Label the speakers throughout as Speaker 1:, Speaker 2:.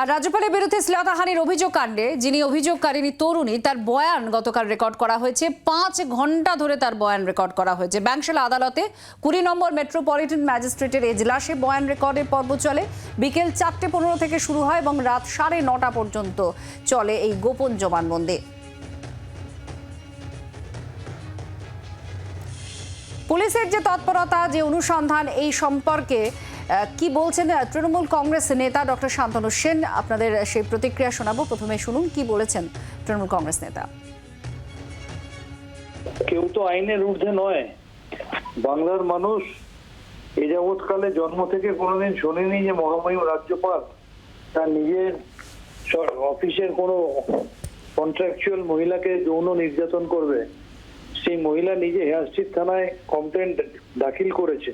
Speaker 1: আর রাজ্যপালের বিরুদ্ধে শ্লীলতাহানির অভিযোগ কাণ্ডে, যিনি অভিযোগকারিনী তরুণী, তার বয়ান গতকাল রেকর্ড করা হয়েছে। পাঁচ ঘণ্টা ধরে তার বয়ান রেকর্ড করা হয়েছে। ব্যাংশালা আদালতে কুড়ি নম্বর মেট্রোপলিটন ম্যাজিস্ট্রেটের এজলাসে বয়ান রেকর্ডের পর্ব চলে। বিকেল চারটে পনেরো থেকে শুরু হয় এবং রাত সাড়ে নটা পর্যন্ত চলে এই গোপন জবানবন্দি। পুলিশের যে তৎপরতা, যে অনুসন্ধান, এই সম্পর্কে কি বলছেন তৃণমূল কংগ্রেস নেতা ডক্টর শান্তনু সেন? আপনাদের সেই প্রতিক্রিয়া শোনাবো। প্রথমে শুনুন, কি বলেছেন তৃণমূল কংগ্রেস নেতা?
Speaker 2: কেউ তো আইনের ঊর্ধ্বে নয়। বাংলার মানুষ এ যাবৎকালে জন্ম থেকে কোনোদিন শোনেনি যে মহামহিম রাজ্যপাল তার নিজের অফিসের কোনো কন্ট্রাকচুয়াল মহিলাকে যৌন নির্যাতন করবে। সেই মহিলা নিজে হেয়ারস্ট্রিট থানায় কমপ্লেন দাখিল করেছে।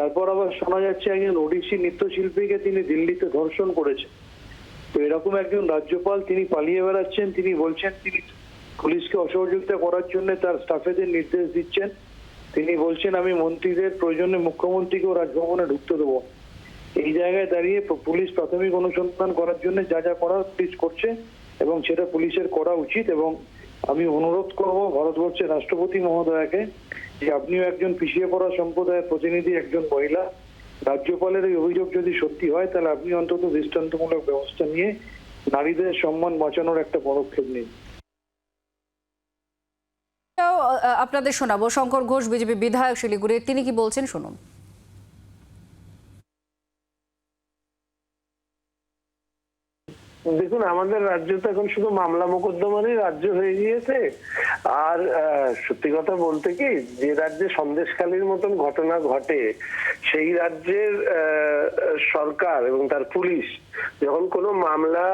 Speaker 2: তারপর আবার শোনা যাচ্ছে একজন ওডিসি নৃত্যশিল্পীকে তিনি দিল্লিতে ধর্ষণ করেছেন। তো এরকম একজন রাজ্যপাল তিনি পালিয়ে বেড়াচ্ছেন, তিনি বলছেন তিনি পুলিশকে অসহযোগিতা করার জন্য তার স্টাফেদের নির্দেশ দিচ্ছেন। তিনি বলছেন, আমি মন্ত্রীদের প্রয়োজনে মুখ্যমন্ত্রীকেও রাজভবনে ঢুকতে দেবো। এই জায়গায় দাঁড়িয়ে পুলিশ প্রাথমিক অনুসন্ধান করার জন্য যা যা করার পুলিশ করছে এবং সেটা পুলিশের করা উচিত এবং আমি অনুরোধ করব ভারতবর্ষের রাষ্ট্রপতি মহোদয়াকে যে আপনিও একজন পিছিয়ে পড়া সম্প্রদায়ের প্রতিনিধি, একজন মহিলা, রাজ্যপালের এই অভিযোগ যদি সত্যি হয়, তাহলে আপনি অন্তত দৃষ্টান্তমূলক ব্যবস্থা নিয়ে নারীদের সম্মান বাঁচানোর একটা পদক্ষেপ নিন।
Speaker 1: আপনাদের শোনাবো। শঙ্কর ঘোষ, বিজেপি বিধায়ক শিলিগুড়ির, তিনি কি বলছেন শুনুন।
Speaker 3: দেখুন, আমাদের রাজ্য তো এখন শুধু মামলা মোকদ্দমারই রাজ্য হয়ে গিয়েছে। আর সত্যি কথা বলতে কি, যে রাজ্যে সন্দেশকালীর মতন ঘটনা ঘটে, সেই রাজ্যের সরকার এবং তার পুলিশ যখন কোনো মামলা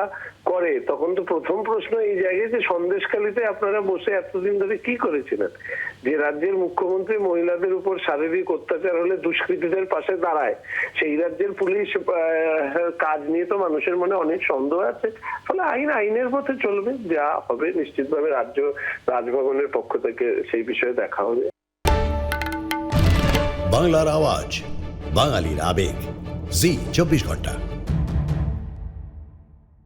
Speaker 3: করে, তখন তো প্রথম প্রশ্ন এই জায়গায় যে সন্দেশখালীতে আপনারা বসে এতদিন ধরে কি করেছিলেন? যে রাজ্যের মুখ্যমন্ত্রী মহিলাদের উপর শারীরিক অত্যাচার হলে দুষ্কৃতীদের পাশে দাঁড়ায়, সেই রাজ্যের পুলিশ কাজ নিয়ে তো মানুষের মনে অনেক সন্দেহ আছে। ফলে আইন আইনের পথে চলবে, যা হবে নিশ্চিতভাবে রাজ্য, রাজভবনের পক্ষ থেকে সেই বিষয়ে দেখা হবে।
Speaker 4: বাংলার আওয়াজ, বাঙালির আবেগ, জি, চব্বিশ ঘণ্টা।